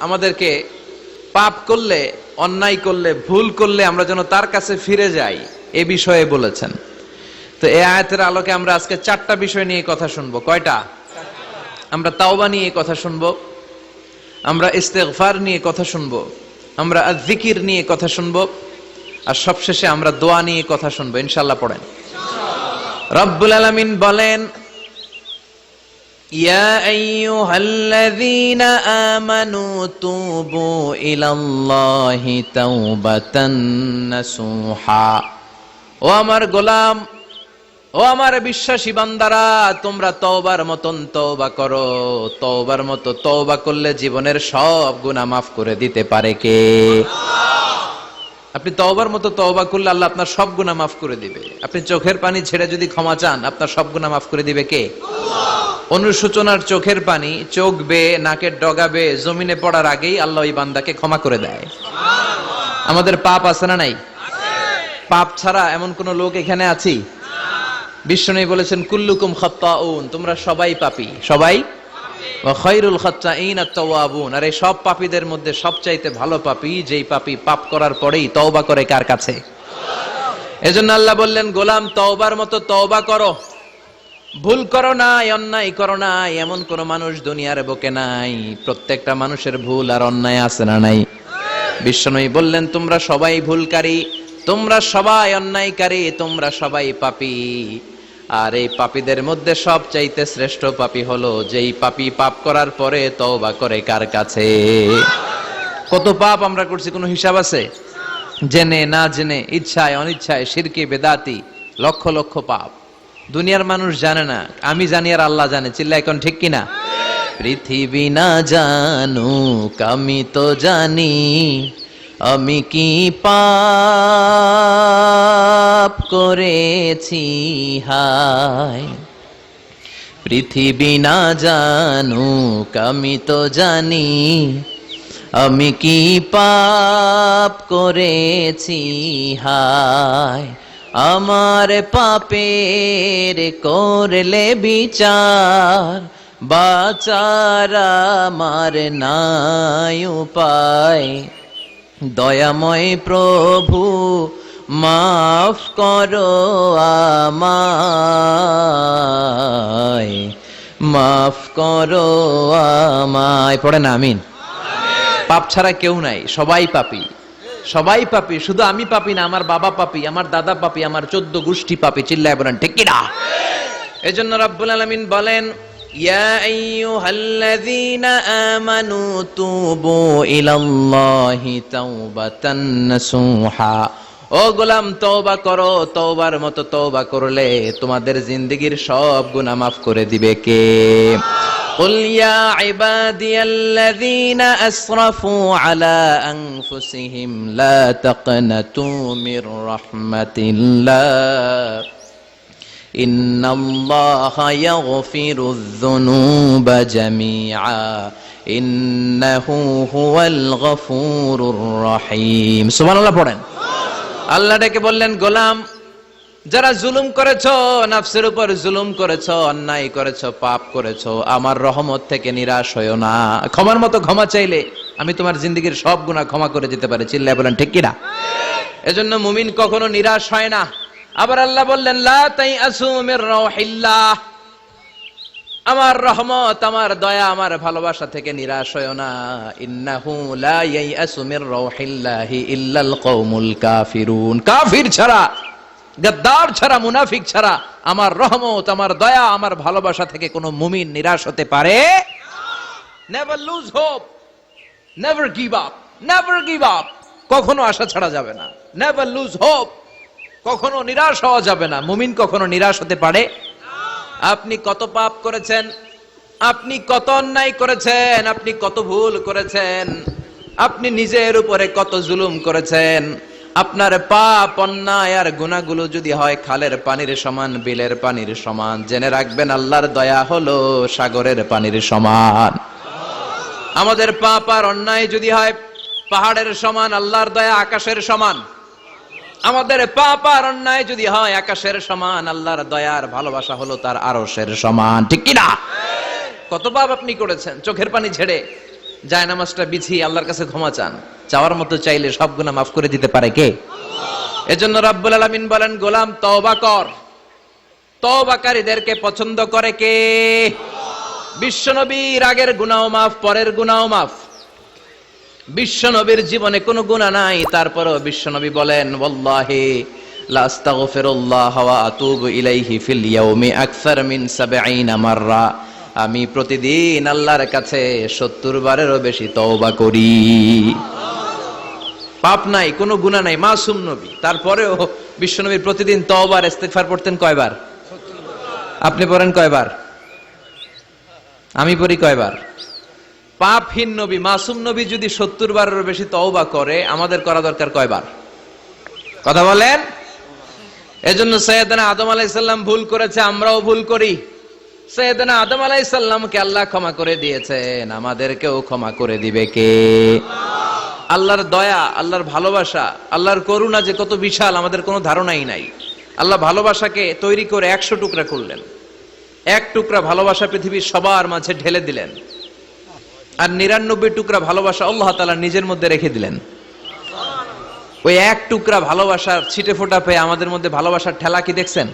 আমাদেরকে পাপ করলে, অন্যায় করলে, ভুল করলে আমরা যেন তার কাছে ফিরে যাই, এ বিষয়ে বলেছেন। তো এই আয়াতের আলোকে আমরা আজকে চারটা বিষয় নিয়ে কথা শুনব। কয়টা? আমরা তাওবা নিয়ে কথা শুনব, আমরা ইস্তেগফার নিয়ে কথা শুনব, আমরা জিকির নিয়ে কথা শুনব, আর সবশেষে আমরা দোয়া নিয়ে কথা শুনব। ইনশাল্লাহ পড়েন। রব্বুল আলামিন বলেন يا أيها الذين آمنوا توبوا إلى الله توبة نصوحا ও আমার গোলাম ও আমার বিশ্বাসী বান্দারা তোমরা তওবার মতন তওবা করো তওবার মতো তওবা করলে জীবনের সব গুনাহ মাফ করে দিতে পারে কে আপনি তওবার মতো তওবা করলে আল্লাহ আপনার সব গুনাহ মাফ করে দিবে আপনি চোখের পানি ছেড়ে যদি ক্ষমা চান আপনার সব গুনাহ মাফ করে দিবে কে অনুশোচনার চোখের পানি চোখ বেয়ে, নাকের ডগা বেয়ে, জমিনে পড়ার আগেই আল্লাহ ওই বান্দাকে ক্ষমা করে দেয়। আমাদের পাপ আছে না নাই? পাপ ছাড়া এমন কোন লোক এখানে আছি? বিষ্ণু বলেছেন, কুল্লুকুম খাত্তাউন তোমরা সবাই পাপী। সবাই? ওয়া খায়রুল খাত্তাইন আত-তাওয়াবুন আর এই সব পাপীদের মধ্যে সবচাইতে ভালো পাপী, যেই পাপী পাপ করার পরেই তওবা করে কার কাছে? এজন্য আল্লাহ বললেন, গোলাম তওবার মতো তওবা করো। ভুল করো নাই, অন্যায় করো নাই, এমন কোন মানুষ দুনিয়ার বুকে নাই। প্রত্যেকটা মানুষের ভুল আর অন্যায় আছে না নাই? বিশ্বনয়ী বললেন, তোমরা সবাই ভুলকারী, তোমরা সবাই অন্যায়কারী, তোমরা সবাই পাপি। আর এই পাপীদের মধ্যে সব চাইতে শ্রেষ্ঠ পাপী হলো যেই পাপী পাপ করার পরে তওবা করে কার কাছে? কত পাপ আমরা করছি, কোনো হিসাব আছে? জেনে, না জেনে, ইচ্ছায়, অনিচ্ছায় শিরকে বেদাতি, লক্ষ লক্ষ পাপ। দুনিয়ার মানুষ জানে না। আমি জানি আর আল্লাহ জানে। চিল্লা এখন ঠিক কিনা? পৃথিবী না জানুক, আমি তো জানি। আমি কি পাপ করেছি? হায়। পৃথিবী না জানুক, আমি তো জানি। আমি কি পাপ করেছি? হায়। আমার পাপের করলে বিচার, বাচার আমার নাই উপায়। দয়াময় প্রভু, মাফ করো আমায়। মাফ করো আমায়। পড়ে না, আমিন। পাপ ছাড়া কেউ নাই, সবাই পাপী। সবাই পাপী, শুধু আমি পাপি না, আমার বাবা পাপি, আমার দাদা পাপি, আমার চোদ্দ গোষ্ঠী পাপি, চিল্লায় বলেন, ঠিক কিনা এজন্য রাব্বুল আলামিন বলেন ও গোলাম, তওবা করো, তওবার মতো তওবা করলে তোমাদের জিন্দেগীর সব গুনাহ মাফ করে দিবে কে? قل يا عبادي الذين أسرفوا على أنفسهم لا تقنطوا من رحمة الله إن الله يغفر الذنوب جميعا إنه هو الغفور الرحيم سبحان الله পড়েন আল্লাহ ডেকে বললেন গোলাম যারা জুলুম করেছ, নাফসের উপর জুলুম করেছ, অন্যায় করেছ, পাপ করেছ, আমার রহমত থেকে নিরাশ হইও না। ক্ষমার মতো ক্ষমা চাইলে আমি তোমার জিন্দগির সব গুণা ক্ষমা করে দিতে পারি। চিল্লায় বলেন, ঠিক কিনা? এজন্য মুমিন কখনো নিরাশ হয় না। আবার আল্লাহ বললেন, লা তাই আসুমির রহিল্লাহ আমার রহমত, আমার দয়া, আমার ভালোবাসা থেকে নিরাশ হইও না। ইন্নাহু লা ইয়াইআসু মির রাউহিল্লাহি ইল্লাল কওমুল কাফিরুন। কাফির ছাড়া গদ্দার ছাড়া, মুনাফিক ছাড়া আমার রহমত, আমার দয়া, আমার ভালোবাসা থেকে কোনো মুমিন নিরাশ হতে পারে? Never lose hope never give up never give up কখনো আশা ছাড়া যাবে না। নেভার লুজ হোপ কখনো নিরাশ হওয়া যাবে না। মুমিন কখনো নিরাশ হতে পারে? আপনি কত পাপ করেছেন? আপনি কত অন্যায় করেছেন? আপনি কত ভুল করেছেন? আপনি নিজের উপরে কত জুলুম করেছেন? আপনার পাপ, অন্যায় আর গুণাগুলো যদি হয় খালের পানির সমান, বিলের পানির সমান। জেনে রাখবেন, আল্লাহর দয়া হলো সাগরের পানির সমান। আমাদের পাপ আর অন্যায় যদি হয় পাহাড়ের সমান, আল্লাহর দয়া আকাশের সমান। আমাদের পাপ আর অন্যায় যদি হয় আকাশের সমান, আল্লাহর দয়ার ভালোবাসা হলো তার আরশের সমান। ঠিক কি না কত পাপ আপনি করেছেন? চোখের পানি ছেড়ে জায়নামাজটা বিছিয়ে আল্লাহর কাছে ক্ষমা চান। চাওয়ার মতো চাইলে সব গুণা মাফ করে দিতে পারে কে? এজন্য রাব্বুল আলামিন বলেন, গোলাম, তওবা কর। তওবাকারীদেরকে পছন্দ করে কে? বিশ্বনবীর আগের গুনাও মাফ, পরের গুনাও মাফ। বিশ্বনবীর জীবনে কোনো গুনাহ নাই। তারপরও বিশ্বনবী বলেন, ওয়াল্লাহি লা আস্তাগফিরুল্লাহ ওয়া আতুবু ইলাইহি ফিল ইয়াউমি আকসার মিন 70 মাররা। আমি প্রতিদিন আল্লাহর কাছে 70 বারেরও বেশি তওবা করি। পাপ নাই, কোনো গুনাহ নাই, মাসুম নবী। তারপরেও বিশ্বনবী প্রতিদিন তওবার, ইস্তেগফার পড়তেন কয়বার? আপনি পড়েন কয়বার? আমি পড়ি কয়বার? পাপহীন নবী, মাসুম নবী যদি সত্তর বারেরও বেশি তওবা করে, আমাদের করা দরকার কয়বার? কথা বলেন? এজন্য সৈয়দনা আদম আলাইসাল্লাম ভুল করেছে, আমরাও ভুল করি। সৈয়দনা আদম আলাইসাল্লামকে আল্লাহ ক্ষমা করে দিয়েছেন। আমাদেরকেও ক্ষমা করে দিবে কে? আল্লাহর দয়া, আল্লাহর ভালোবাসা, আল্লাহর করুণা যে কত বিশাল, আমাদের কোনো ধারণাই নাই। আল্লাহ ভালোবাসাকে তৈরি করে একশো টুকরা করলেন। এক টুকরা ভালোবাসা পৃথিবীর সবার মাঝে ঢেলে দিলেন। আর নিরানব্বই টুকরা ভালোবাসা আল্লাহ তালা নিজের মধ্যে রেখে দিলেন। ওই এক টুকরা ভালোবাসার ছিটে ফোটা পেয়ে আমাদের মধ্যে ভালোবাসার ঠেলা কি দেখছেন?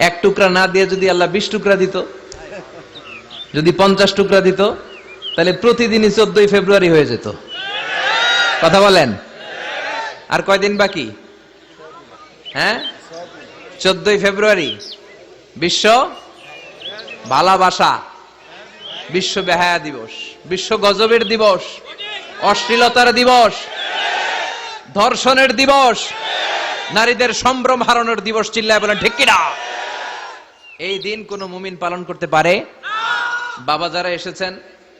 এক টুকরা না দিয়ে যদি আল্লাহ বিশ টুকরা দিত, যদি পঞ্চাশ টুকরা দিত, তাহলে প্রতিদিনই চোদ্দই ফেব্রুয়ারি হয়ে যেত। কথা বলেন? আর কয়দিন বাকি? হ্যাঁ? চোদ্দই ফেব্রুয়ারি। বিশ্ব? ভালাবাসা বিশ্ব বেহায়া দিবস। বিশ্ব গজবের দিবস। অশ্লীলতার দিবস। ধর্ষণের দিবস। নারীদের সম্ভ্রম হারানোর দিবস চিল্লায় বলেন, ঠিক কিনা? এই দিন কোন মুমিন পালন করতে পারে? বাবা যারা এসেছেন,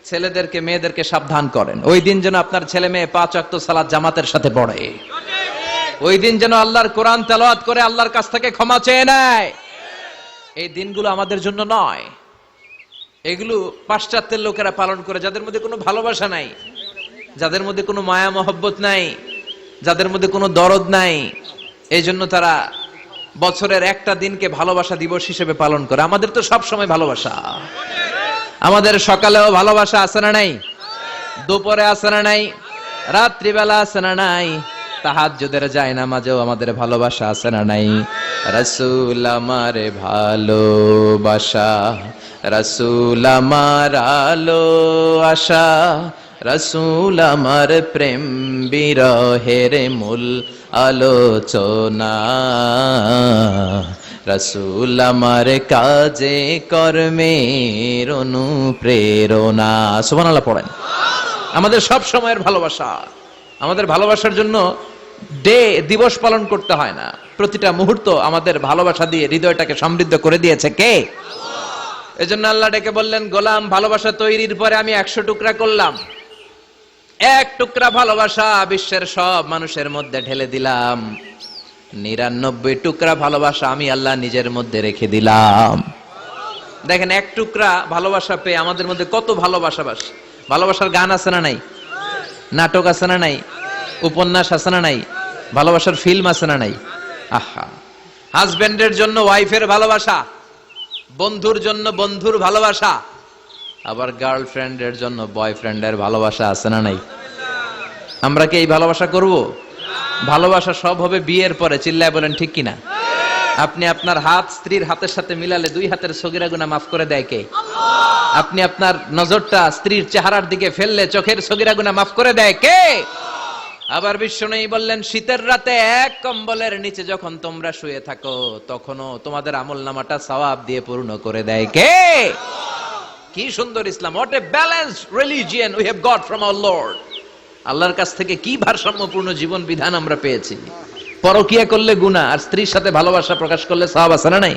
ছেলেদেরকে, মেয়েদেরকে সাবধান করেন। ওই দিন যেন আপনার ছেলে মেয়ে পাঁচ অক্ত সালাদ জামাতের সাথে পড়ে। ওই দিন যেন আল্লাহর কোরআন তেলাওয়াত করে আল্লাহর কাছ থেকে ক্ষমা চেয়ে নেয়। এই দিনগুলো আমাদের জন্য নয়। এগুলো পাশ্চাত্যের লোকেরা পালন করে, যাদের মধ্যে কোনো ভালোবাসা নাই, যাদের মধ্যে কোনো মায়া মহব্বত নাই, যাদের মধ্যে কোনো দরদ নাই, এই জন্য তারা বছরের একটা দিনকে ভালোবাসা দিবস হিসেবে পালন করে। আমাদের তো সব সময় ভালোবাসা। আমাদের সকালেও ভালোবাসা আছে না নাই? দুপুরে আছে না নাই? রাত্রিবেলা আছে না নাই? তাহাজ্জুদের যায় না মাঝেও আমাদের ভালোবাসা আছে না নাই? রাসূল আমারে ভালোবাসা, রাসূল আমার আলো আশা রাসূল আমার প্রেম বিরহের মূল আলোচনা। রাসূল আমার কাজে কর্মের অনুপ্রেরণা। সুবহানাল্লাহ পড়েন। আমাদের সব সময়ের ভালোবাসা। আমাদের ভালোবাসার জন্য ডে, দিবস পালন করতে হয় না। প্রতিটা মুহূর্ত আমাদের ভালোবাসা দিয়ে হৃদয়টাকে সমৃদ্ধ করে দিয়েছে কে? এজন্য আল্লাহ ডেকে বললেন, গোলাম, ভালোবাসা তৈরির পরে আমি একশো টুকরা করলাম। এক টুকরা ভালোবাসা বিশ্বের সব মানুষের মধ্যে ঢেলে দিলাম। নিরানব্বই টুকরা ভালোবাসা আমি আল্লাহ নিজের মধ্যে রেখে দিলাম। দেখেন, এক টুকরা ভালোবাসা পেয়ে আমাদের মধ্যে কত ভালোবাসা বাস। ভালোবাসার গান আছে না নাই? নাটক আছে না নাই? উপন্যাস আছে না নাই? ভালোবাসার ফিল্ম আছে না নাই? আহা। হাজবেন্ডের জন্য ওয়াইফের ভালোবাসা, বন্ধুর জন্য বন্ধুর ভালোবাসা আবার গার্লফ্রেন্ডের জন্য বয়ফ্রেন্ডের ভালোবাসা আছে না নাই? আমরা কি এই ভালোবাসা করব? ভালোবাসা সব হবে বিয়ের পরে, চিল্লায় বলেন ঠিক কিনা? আপনি আপনার হাত স্ত্রীর হাতের সাথে মিলালে দুই হাতের সগিরা গুনা মাফ করে দেয় কে? আপনি আপনার নজরটা স্ত্রীর চেহারার দিকে ফেললে চোখের সগিরা গুনা মাফ করে দেয় কে? আবার বিশ্বনয়ী বললেন, শীতের রাতে এক কম্বলের নিচে যখন তোমরা শুয়ে থাকো, তখনও তোমাদের আমল নামাটা সওয়াব দিয়ে পূর্ণ করে দেয় কে? কি সুন্দর ইসলাম what a balance religion we have got from our lord আল্লাহর কাছ থেকে কি ভারসাম্যপূর্ণ জীবন বিধান আমরা পেয়েছি? পরকিয়া করলে গুনাহ, আর স্ত্রীর সাথে ভালোবাসা প্রকাশ করলে সওয়াব আছে না নাই?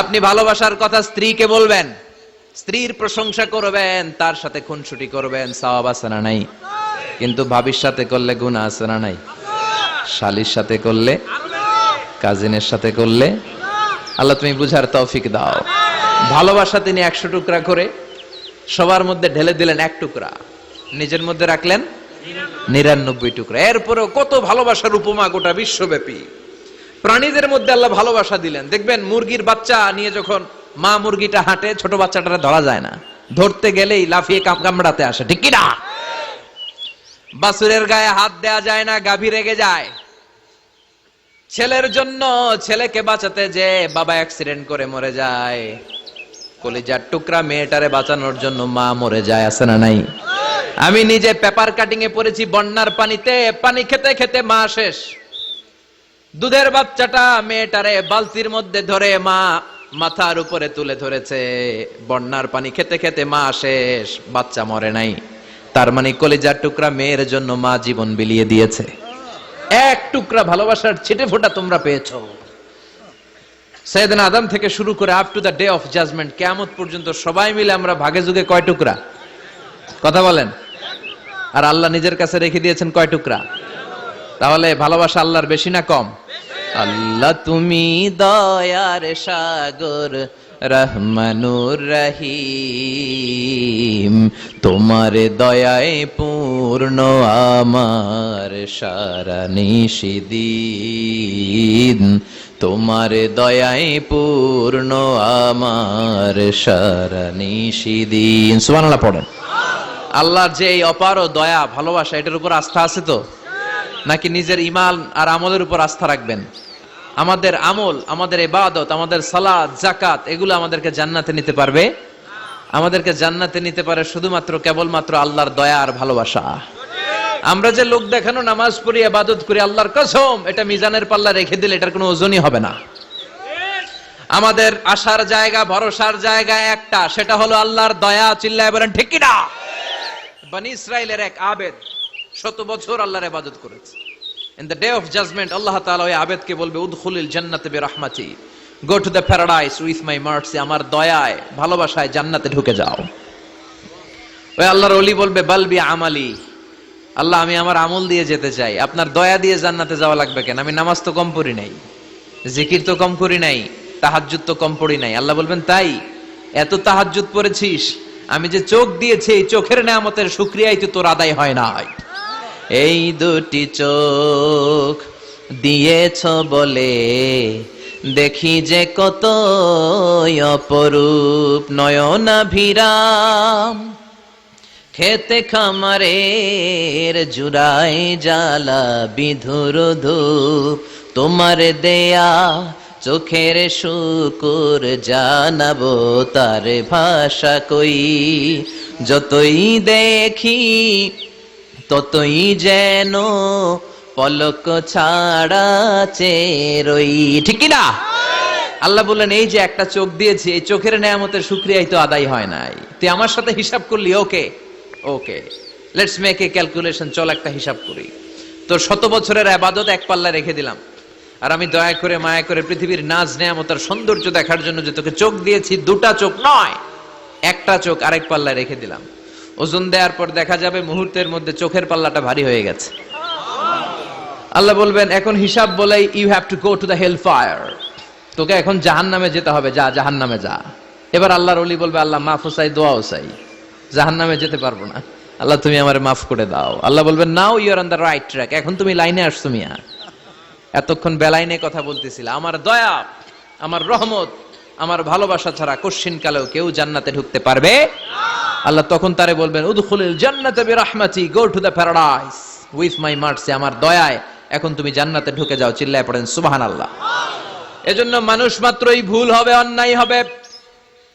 আপনি ভালোবাসার কথা স্ত্রীকে বলবেন, স্ত্রীর প্রশংসা করবেন, তার সাথে খুনসুটি করবেন, সওয়াব আছে না নাই? কিন্তু ভাবির সাথে করলে গুনাহ আছে না নাই? শালির সাথে করলে, কাজিনের সাথে করলে? আল্লাহ তুমি বুঝার তৌফিক দাও। ভালোবাসা তিনি একশো টুকরা করে সবার মধ্যে ঢেলে দিলেন এক টুকরা। নিজের মধ্যে রাখলেন নিরানব্বই টুকরা। এরপরেও কত ভালোবাসার উপমা গোটা বিশ্বব্যাপী। প্রাণীদের মধ্যে আল্লাহ ভালোবাসা দিলেন। দেখবেন, মুরগির বাচ্চা নিয়ে যখন মা মুরগিটা হাঁটে, ছোট বাচ্চাটা ধরা যায় না। ধরতে গেলেই লাফিয়ে কাম কামড়াতে আসে, ঠিক কি না? বাসুরের গায়ে হাত দেয়া যায় না, গাভী রেগে যায়। ছেলের জন্য ছেলেকে বাঁচাতে যে বাবা অ্যাক্সিডেন্ট করে মরে যায়। কলিজার টুকরা মেয়েটারে বাঁচানোর জন্য মা মরে যায়, আছে না নাই? আমি নিজে পেপার কাটিং এ পড়েছি বন্যার পানিতে, পানি খেতে খেতে মা শেষ। দুধের বাচ্চাটা মেয়েটারে বালতির মধ্যে ধরে মা মাথার উপরে তুলে ধরেছে। বন্যার পানি খেতে খেতে মা শেষ, বাচ্চা মরে নাই। তার মানে কলিজার টুকরা মেয়ের জন্য মা জীবন বিলিয়ে দিয়েছে। এক টুকরা ভালোবাসার ছিটে ফোঁটা তোমরা পেয়েছ। সৈয়দিন আদম থেকে শুরু করে up to the day of judgement কেয়ামত পর্যন্ত সবাই মিলে আমরা ভাগে যুগে কয় টুকরা? কথা বলেন। আর আল্লাহ নিজের কাছে রেখে দিয়েছেন কয় টুকরা? তাহলে ভালোবাসা আল্লাহর বেশি না কম? আল্লাহ তুমি দয়ার সাগর, রহমানুর রহিম। তোমার দয়ায় পূর্ণ, আমার সারা নিষিদিন তোমার দয়ায় পূর্ণ আমার সারা নিষিদিন সুবহানাল্লাহ পড়েন। আল্লাহর যে এই অপার দয়া, ভালোবাসা, এটার উপর আস্থা আছে তো? নাকি নিজের ইমান আর আমলের উপর আস্থা রাখবেন? আমাদের আমল, আমাদের ইবাদত, আমাদের সালাদ জাকাত এগুলো আমাদেরকে জান্নাতে নিতে পারবে? আমাদেরকে জান্নাতে নিতে পারে শুধুমাত্র, কেবলমাত্র আল্লাহর দয়া আর ভালোবাসা। আমরা যে লোক দেখানো নামাজ পড়ি, ইবাদত করি, আল্লাহর কসম, এটা মিজানের পাল্লা রেখে দিলে এটার কোনো ওজনই হবে না। আমাদের আশার জায়গা, ভরসার জায়গা একটা, সেটা হলো আল্লাহর দয়া, চিল্লায় বলেন, ঠিক না বানি ইসরায়েলের এক আবেদ শত বছর আল্লাহর ইবাদত করেছে। In the day of judgement আল্লাহ তাআলা ওই আবেদকে বলবে, উদখুলিল জান্নাতে বিরহমাতি go to the paradise with my mercy আমার দয়ায়, ভালোবাসায় জান্নাতে ঢুকে যাও। ওই আল্লাহর ওলি বলবে বালবি আমালি আল্লাহ, আমি আমার আমল দিয়ে যেতে চাই। আপনার দয়া দিয়ে জান্নাতে যাওয়া লাগবে কেন? আমি নামাজ তো কম পড়ি নাই, জিকির তো কম করি নাই, তাহাজ্জুদ তো কম পড়ি নাই। আল্লাহ বলবেন, তাই? এত তাহাজ্জুদ পড়েছিস, আমি যে চোখ দিয়েছি, এই চোখের নেয়ামতের শুক্রিয়াই তো তোর আদায় হয় না হয় এই দুটি চোখ দিয়েছ বলে, দেখি যে কত অপরূপ নয়নাভিরাম। খেতে খামারের জুড়াই জ্বালা, বিধুর তোমার দেয়া চোখের শুকুর জানাব তার ভাষা কই। যতই দেখি, ততই যেন পলক ছাড়া চেরই। ঠিক না? আল্লাহ বললেন, এই যে একটা চোখ দিয়েছি, এই চোখের নেয়ামতের শুক্রিয়াই তো আদায় হয় নাই। তুই আমার সাথে হিসাব করলি, okay? Okay let's make a calculation চল একটা হিসাব করি। তোর শত বছরের আবাদত এক পাল্লা রেখে দিলাম। আর আমি দয়া করে মায়া করে পৃথিবীর নাজ নেয়ামতার সৌন্দর্য দেখার জন্য যে তোকে চোখ দিয়েছি, দুটা চোখ নয়, একটা চোখ আরেক পাল্লায় রেখে দিলাম। ওজন দেওয়ার পর দেখা যাবে মুহূর্তের মধ্যে চোখের পাল্লাটা ভারী হয়ে গেছে। আল্লাহ বলবেন, এখন হিসাব বলে you have to go to the hell fire তোকে এখন জাহান নামে যেতে হবে, যা জাহান নামে যা। এবার আল্লাহর অলি বলবে, আল্লাহ মাফ চাই দোয়াও চাই। জাহান নামে যেতে পারব না। আল্লাহ, তুমি আমার মাফ করে দাও। আল্লাহ বলবেন now you're on the right track এখন তুমি লাইনে আসছো মিয়া। এতক্ষণ বেলাইনে কথা বলতেছিল। আমার দয়া, আমার রহমত, আমার ভালোবাসা ছাড়া কশ্চিন কালেও কেউ জান্নাতে ঢুকতে পারবে? আল্লাহ তখন তারে বলবেন, উদখুলিল জান্নাতে go to the paradise. With my mercy, আমার দয়ায় এখন তুমি জান্নাতে ঢুকে যাও। চিল্লায় পড়েন, সুবহানাল্লাহ। এজন্য মানুষ মাত্রই ভুল হবে, অন্যায় হবে।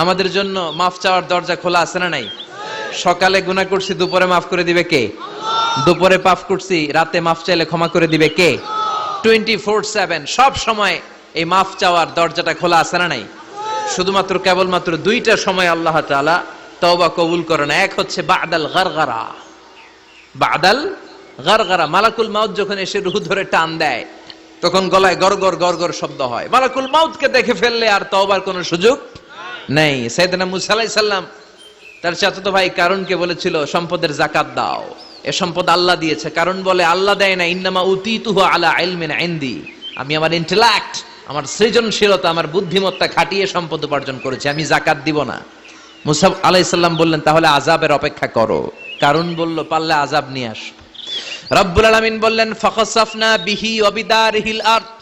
আমাদের জন্য মাফ চাওয়ার দরজা খোলা আছে না নাই? সকালে গুনাহ করছি, দুপুরে মাফ করে দিবে কে? দুপুরে পাপ করছি, রাতে মাফ চাইলে ক্ষমা করে দিবে কে? টোয়েন্টি ফোর সেভেন সব সময় এই মাফ চাওয়ার দরজাটা খোলা আছে না নাই? শুধুমাত্র কেবলমাত্র দুইটা সময় আল্লাহ তাআলা তওবা কবুল করে না এক হচ্ছে বাদাল গারগারা। বাদাল গারগারা, মালাকুল মাউত যখন এসে রুহু ধরে টান দেয়, তখন গলায় গরগর গরগর শব্দ হয়। মালাকুল মাউতকে দেখে ফেললে আর তওবার কোনো সুযোগ নেই। সাইয়েদনা মুসা আলাইহিস সালাম, তার চাচাতো ভাই কারণকে বলেছিল, সম্পদের জাকাত দাও। এ সম্পদ আল্লাহ দিয়েছে। কারণ বলে, আল্লাহ দেয় না ইন্নামা উতিতুহু আলা ইলমিন ইনদি। আমি আমার ইন্টেলেক্ট আমার সৃজনশীলতা, আমার বুদ্ধিমত্তা খাটিয়ে সম্পদ উপার্জন করেছি। আমি জাকাত দিব না। মুসাফ আলাইসাল্লাম বললেন, তাহলে আজাবের অপেক্ষা করো। কারণ বলল, পারলে আজাব নিয়ে আস। রব্বুল আলামিন বললেন, ফাখাসাফনা বিহি অবিদার হিল আরদ।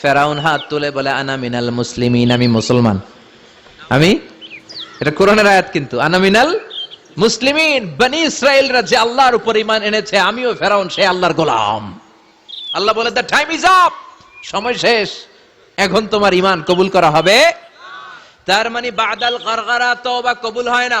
ফেরাউন হাত তুলে বলে, আনা মিনাল মুসলিমিন, আমি মুসলমান। আমি? এটা কোরআনের আয়াত কিন্তু, আনা মিনাল মুসলিমিন, বনি ইসরায়েলরা যে আল্লাহর উপর ইমান এনেছে, আমিও ফেরাউন, সে আল্লাহর গোলাম। আল্লাহ বলে দ্য টাইম ইজ আপ সময় শেষ, এখন তোমার ইমান কবুল করা হবে। তার মানে বাদাল গরগরা তওবা কবুল হয় না।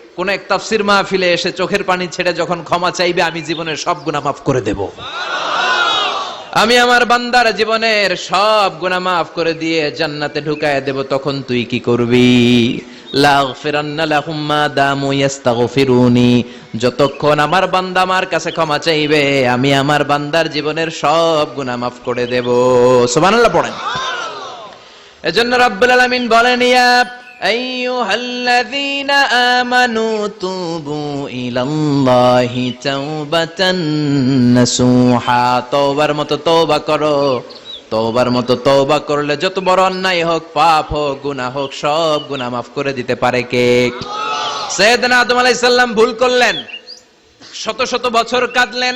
কোন এক তাফসির মাহফিলে এসে চোখের পানি ছেড়ে যখন ক্ষমা চাইবে, আমি জীবনের সব গুনাহ মাফ করে দেব। আমি আমার বান্দার জীবনের সব গুনাহ মাফ করে দিয়ে জান্নাতে ঢুকায় দেব, তখন তুই কি করবি? যতক্ষণ আমার বান্দা আমার কাছে ক্ষমা চাইবে, আমি আমার বান্দার জীবনের সব গুনাহ মাফ করে দেব। সুবহানাল্লাহ পড়েন। এজন্য রাব্বুল আলামিন বলেন, ইয়া আইয়ুহাল্লাযীনা আমানু তুবু ইলাল্লাহি তাওবাতান নাসুহা তওবার মতো তওবা করো। তওবার মতো তওবা করলে যত বড় অন্যায় হোক, পাপ হোক, গুনাহ হোক, সব গুনাহ মাফ করে দিতে পারে কে? সৈয়দনা আদম আলাইহিস ভুল করলেন। শত শত বছর কাঁদলেন।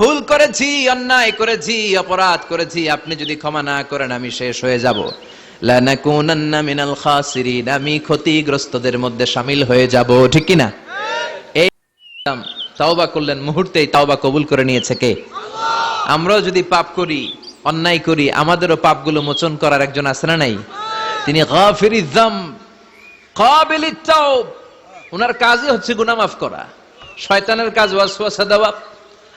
ভুল করেছি, অন্যায় করেছি, অপরাধ করেছি, আপনি যদি ক্ষমা না করেন, আমি শেষ হয়ে যাব। লানাকুনান্না মিনাল খাসিরিন, আমি ক্ষতিগ্রস্তদের মধ্যে শামিল হয়ে যাব, ঠিক কি না এই তাওবা করলেন, মুহূর্তেই তাওবা কবুল করে নিয়েছে কে? আমরাও যদি পাপ করি, অন্যায় করি, আমাদেরও পাপগুলো মোচন করার একজন আছে না নাই? তিনি গাফির ইজাম কাবিল তাওব। ওনার কাজই হচ্ছে গুনাহ মাফ করা। শয়তানের কাজ ওয়াসওয়াসা দেওয়া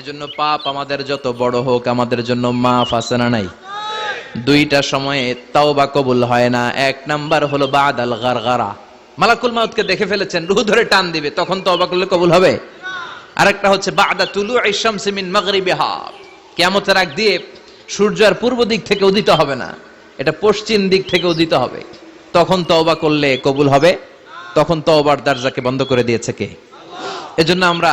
এজন্য পাপ আমাদের যত বড় হোক, আমাদের জন্য মাফ আছে না নাই? দুইটা সময়ে তাওবা কবুল হয় না। এক নাম্বার হলো বাদ আল গারগারা। মালাকুল মাউতকে দেখে ফেলেছেন, রুহ ধরে টান দিবে, তখন তওবা করলে কবুল হবে? আরেকটা হচ্ছে, বাদা তুলু ইশামসি মিন মাগরিবিহা। কিয়ামতের আগ দিয়ে সূর্য আর পূর্ব দিক থেকে উদিত হবে না, এটা পশ্চিম দিক থেকে উদিত হবে। তখন তওবা করলে কবুল হবে? তখন তওবার দরজাকে বন্ধ করে দিয়েছে কে? এজন্য আমরা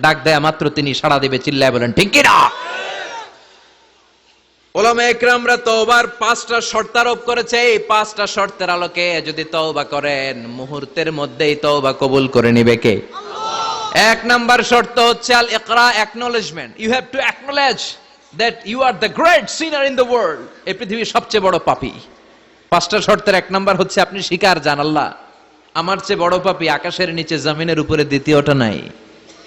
ডাক দেয়া মাত্র তিনি সাড়া দিবে চিল্লায় বলেন ঠিক কিনা? ওলামা একরামরা তওবার পাঁচটা শর্ত আরোপ করেছে। এই পাঁচটা শর্তের আলোকে যদি তওবা করেন মুহূর্তের মধ্যেই তওবা কবুল করে নিবে কে? এক নাম্বার শর্ত হচ্ছে আল ইকরা acknowledgement you have to acknowledge that you are the great sinner in the world এই পৃথিবীর সবচেয়ে বড় পাপী। পাঁচটা শর্তের এক নাম্বার হচ্ছে আপনি স্বীকার জান আল্লাহ। আমার চেয়ে বড় পাপী আকাশের নিচে জমিনের উপরে দ্বিতীয়টা নাই।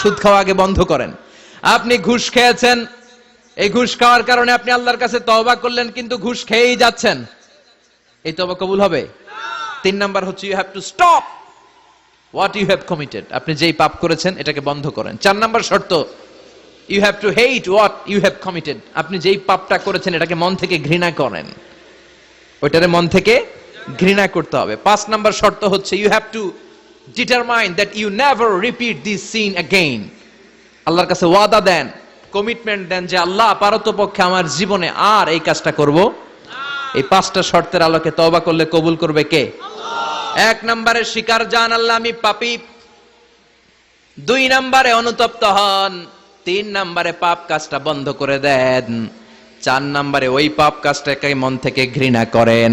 সুদ খাওয়া আগে বন্ধ করেন। আপনি ঘুষ খেয়েছেন, এই ঘুষ খাওয়ার কারণে আপনি আল্লাহর কাছে তবা করলেন, কিন্তু ঘুষ খেয়েই যাচ্ছেন। এই তবা কবুল হবে? তিন নাম্বার হচ্ছে you have to stop what you have committed আপনি যেই পাপ করেছেন, এটাকে বন্ধ করেন। চার নাম্বার শর্ত you have to hate what you have committed আপনি যেই পাপটা করেছেন, এটাকে মন থেকে ঘৃণা করেন। ওইটারে মন থেকে ঘৃণা করতে হবে। পাঁচ নাম্বার শর্ত হচ্ছে you have to determine that you never repeat this sin again আল্লাহর কাছে ওয়াদা দেন কমিটমেন্ট দেন যে আল্লাহ পারতপক্ষে আমার জীবনে আর এই কাজটা করব। এই পাঁচটা শর্তের আলোকে তওবা করলে কবুল করবে কে? এক নম্বরে স্বীকার জান আল্লাহ আমি পাপী। দুই নম্বরে অনুতপ্ত হন তিন নম্বরে পাপ কাজটা বন্ধ করে দেন। চার নম্বরে ওই পাপ কাজটাকে মন থেকে ঘৃণা করেন।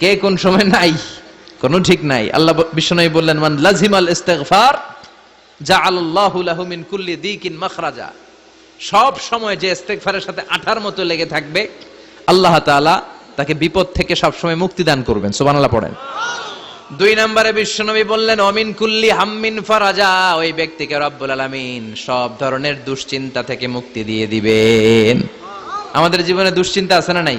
কে কোন সময় নাই, কোনো ঠিক নাই। আল্লাহ বিষ্ণু বললেন, মান লাজিমাল ইস্তেগফার, জাআলাল্লাহু লাহু মিন কুল্লি দিকিন মাখরাজা। সব সময় যে ইস্তেগফারের সাথে আঠার মতো লেগে থাকবে, আল্লাহ তাআলা তাকে বিপদ থেকে সব সময় মুক্তি দান করবেন। সুবহানাল্লাহ পড়েন। দুই নম্বরে বিশ্বনবী বললেন, অমিন কুল্লি হাম্মিন ফারাজা। ওই ব্যক্তিকে রব্বুল আলামিন সব ধরনের দুশ্চিন্তা থেকে মুক্তি দিয়ে দিবেন। আমাদের জীবনে দুশ্চিন্তা আছে না নাই?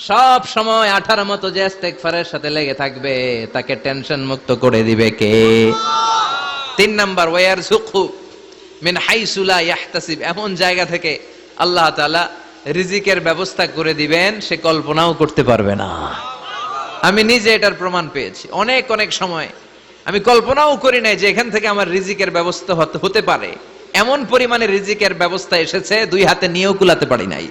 সব সময় আঠার মতো যে সাথে লেগে থাকবে, তাকে টেনশন মুক্ত করে দিবে কে? তিন নাম্বার ওয়ার সুখু মিন হাইসুলা ইয়াহতাসিব। এমন জায়গা থেকে আল্লাহ তাআলা রিজিকের ব্যবস্থা করে দিবেন, সে কল্পনাও করতে পারবে না। আমি নিজে এটার প্রমাণ পেয়েছি। অনেক অনেক সময় আমি কল্পনাও করি নাই যে এখান থেকে আমার রিজিকের ব্যবস্থা হতে- হতে পারে। এমন পরিমাণে রিজিকের ব্যবস্থা এসেছে, দুই হাতে নিয়েও কুলাতে পারি নাই।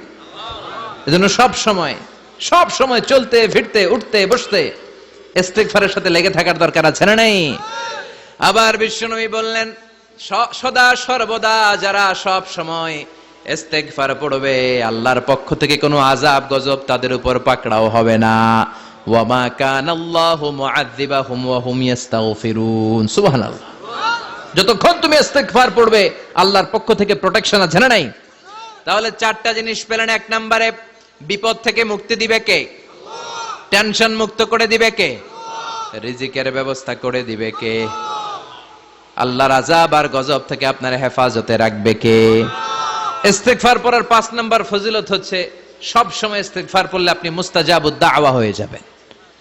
এজন্য সব সময় সব সময় চলতে ফিরতে উঠতে, বসতে। ইস্তেগফারের সাথে লেগে থাকার দরকার আছে না নাই? আবার বিশ্বনবী বললেন সদা সর্বদা যারা সব সময় ইস্তেগফার পড়বে, আল্লাহর পক্ষ থেকে কোনো আযাব, গজব তাদের উপর পাকড়াও হবে না। ওয়ামা কানাল্লাহু মুআযযিবাহুম ওয়া হুম ইস্তাগফিরুন। সুবহানাল্লাহ। যতক্ষণ তুমি ইস্তেগফার পড়বে, আল্লাহর পক্ষ থেকে প্রোটেকশন আছে না নাই? তাহলে চারটা জিনিস পেলেন এক নম্বরে বিপদ থেকে মুক্তি দিবে কে? টেনশন মুক্ত করে দিবে কে? রিজিকের ব্যবস্থা করে দিবে কে? আল্লাহর আজাব আর গজব থেকে আপনার হেফাজতে রাখবে কে? ইস্তেগফার পড়ার পাঁচ নম্বর ফজিলত হচ্ছে, সব সময় ইস্তেগফার পড়লে আপনি মুস্তাজাবুদ দাওয়া হয়ে যাবেন।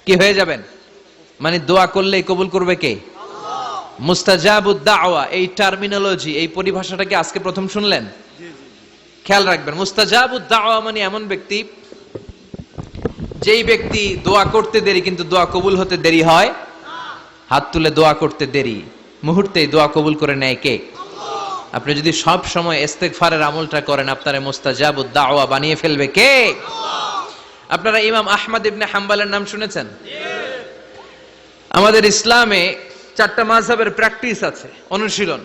কি হয়ে যাবেন? মানে দোয়া করলেই কবুল করবে কে? মুস্তাজাবুদ দাওয়া, এই টার্মিনোলজি এই পরিভাষাটা কি আজকে প্রথম শুনলেন? খেয়াল রাখবেন। মুস্তাজাবুদ দাওয়া মানে এমন ব্যক্তি, যেই ব্যক্তি দোয়া করতে দেরি কিন্তু দোয়া কবুল হতে দেরি হয়। হাত তুলে দোয়া করতে দেরি। মুহূর্তেই দোয়া কবুল করে নেয় কে? আপনি যদি সব সময় ইস্তেগফারের আমলটা করেন, আপনারা মুস্তাজাবুদ দাওয়া বানিয়ে ফেলবে কে? আপনারা ইমাম আহমদ ইবনে হাম্বালের নাম শুনেছেন? আমাদের ইসলামে চারটা মাযহাবের প্র্যাকটিস আছে, অনুশীলন।